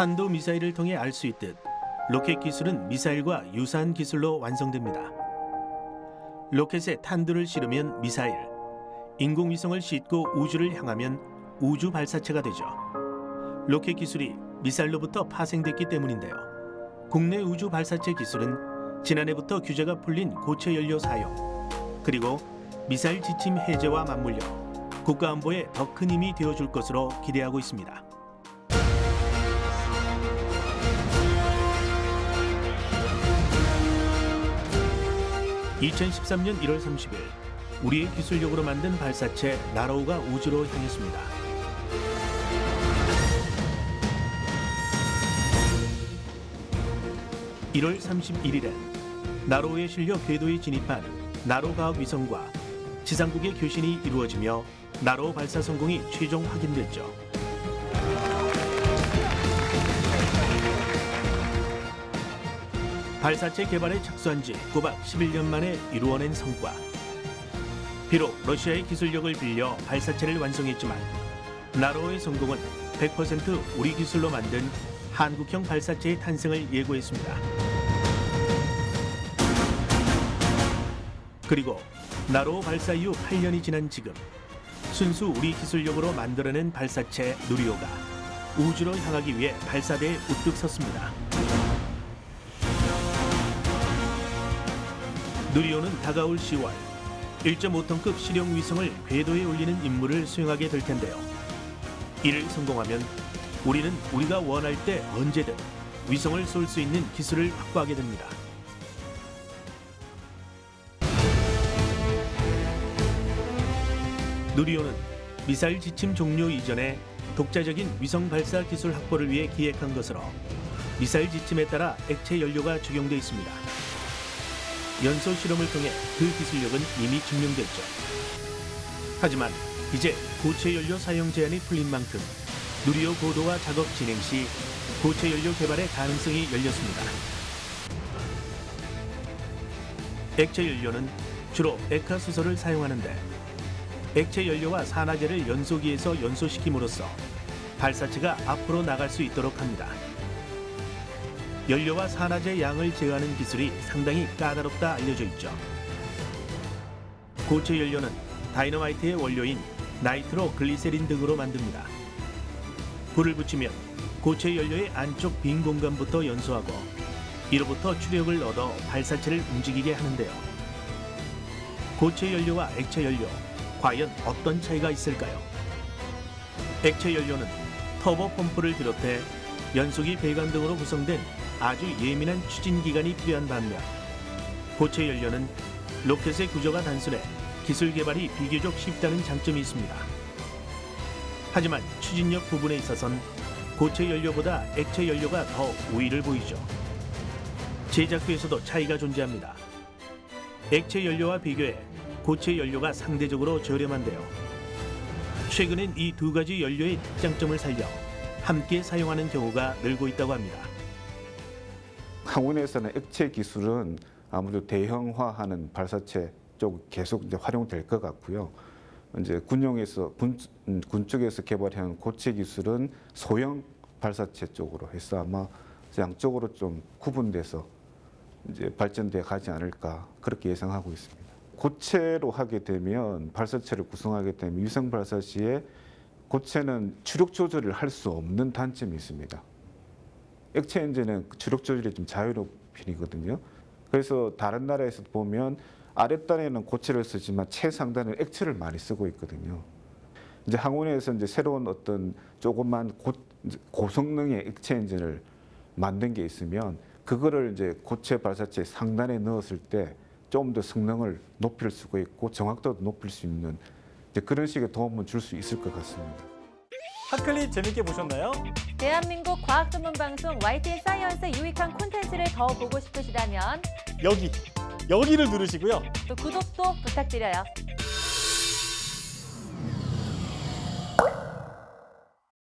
탄도 미사일을 통해 알 수 있듯 로켓 기술은 미사일과 유사한 기술로 완성됩니다. 로켓에 탄두를 실으면 미사일, 인공위성을 싣고 우주를 향하면 우주 발사체가 되죠. 로켓 기술이 미사일로부터 파생됐기 때문인데요. 국내 우주 발사체 기술은 지난해부터 규제가 풀린 고체 연료 사용, 그리고 미사일 지침 해제와 맞물려 국가 안보에 더 큰 힘이 되어줄 것으로 기대하고 있습니다. (2013년 1월 30일) 우리의 기술력으로 만든 발사체 나로우가 우주로 향했습니다. (1월 31일엔) 나로우에 실려 궤도에 진입한 나로 과학 위성과 지상국의 교신이 이루어지며 나로 발사 성공이 최종 확인됐죠. 발사체 개발에 착수한 지 꼬박 11년 만에 이루어낸 성과. 비록 러시아의 기술력을 빌려 발사체를 완성했지만 나로의 성공은 100% 우리 기술로 만든 한국형 발사체의 탄생을 예고했습니다. 그리고 나로 발사 이후 8년이 지난 지금 순수 우리 기술력으로 만들어낸 발사체 누리호가 우주로 향하기 위해 발사대에 우뚝 섰습니다. 누리호는 다가올 10월 1.5톤급 실용 위성을 궤도에 올리는 임무를 수행하게 될 텐데요. 이를 성공하면 우리는 우리가 원할 때 언제든 위성을 쏠 수 있는 기술을 확보하게 됩니다. 누리호는 미사일 지침 종료 이전에 독자적인 위성 발사 기술 확보를 위해 기획한 것으로 미사일 지침에 따라 액체 연료가 적용돼 있습니다. 연소 실험을 통해 그 기술력은 이미 증명됐죠. 하지만 이제 고체 연료 사용 제한이 풀린 만큼 누리호 고도화 작업 진행 시 고체 연료 개발의 가능성이 열렸습니다. 액체 연료는 주로 액화 수소를 사용하는데 액체 연료와 산화제를 연소기에서 연소시킴으로써 발사체가 앞으로 나갈 수 있도록 합니다. 연료와 산화제 양을 제어하는 기술이 상당히 까다롭다 알려져 있죠. 고체 연료는 다이너마이트의 원료인 나이트로 글리세린 등으로 만듭니다. 불을 붙이면 고체 연료의 안쪽 빈 공간부터 연소하고 이로부터 추력을 얻어 발사체를 움직이게 하는데요. 고체 연료와 액체 연료 과연 어떤 차이가 있을까요? 액체 연료는 터보 펌프를 비롯해 연소기 배관 등으로 구성된 아주 예민한 추진 기관이 필요한 반면 고체 연료는 로켓의 구조가 단순해 기술 개발이 비교적 쉽다는 장점이 있습니다. 하지만 추진력 부분에 있어선 고체 연료보다 액체 연료가 더 우위를 보이죠. 제작비에서도 차이가 존재합니다. 액체 연료와 비교해 고체 연료가 상대적으로 저렴한데요. 최근엔 이 두 가지 연료의 특장점을 살려 함께 사용하는 경우가 늘고 있다고 합니다. 항원에서는 액체 기술은 아무래도 대형화하는 발사체 쪽 계속 이제 활용될 것 같고요. 이제 군용에서 군, 음, 군 쪽에서 개발한 고체 기술은 소형 발사체 쪽으로 해서 아마 양쪽으로 좀 구분돼서 이제 발전돼 가지 않을까 그렇게 예상하고 있습니다. 고체로 하게 되면 발사체를 구성하게 되면 위성 발사 시에 고체는 추력 조절을 할 수 없는 단점이 있습니다. 액체 엔진은 추력 조절이 좀 자유로운 편이거든요. 그래서 다른 나라에서 보면 아랫단에는 고체를 쓰지만 최상단은 액체를 많이 쓰고 있거든요. 이제 항원에서 이제 새로운 어떤 조그만 고, 고성능의 액체 엔진을 만든 게 있으면 그거를 이제 고체 발사체 상단에 넣었을 때 좀 더 성능을 높일 수가 있고 정확도도 높일 수 있는 그런 식의 도움을 줄 수 있을 것 같습니다. 핫클립 재밌게 보셨나요? 대한민국 과학 전문 방송 YTN 사이언스 유익한 콘텐츠를 더 보고 싶으시다면 여기, 여기를 누르시고요. 또 구독도 부탁드려요.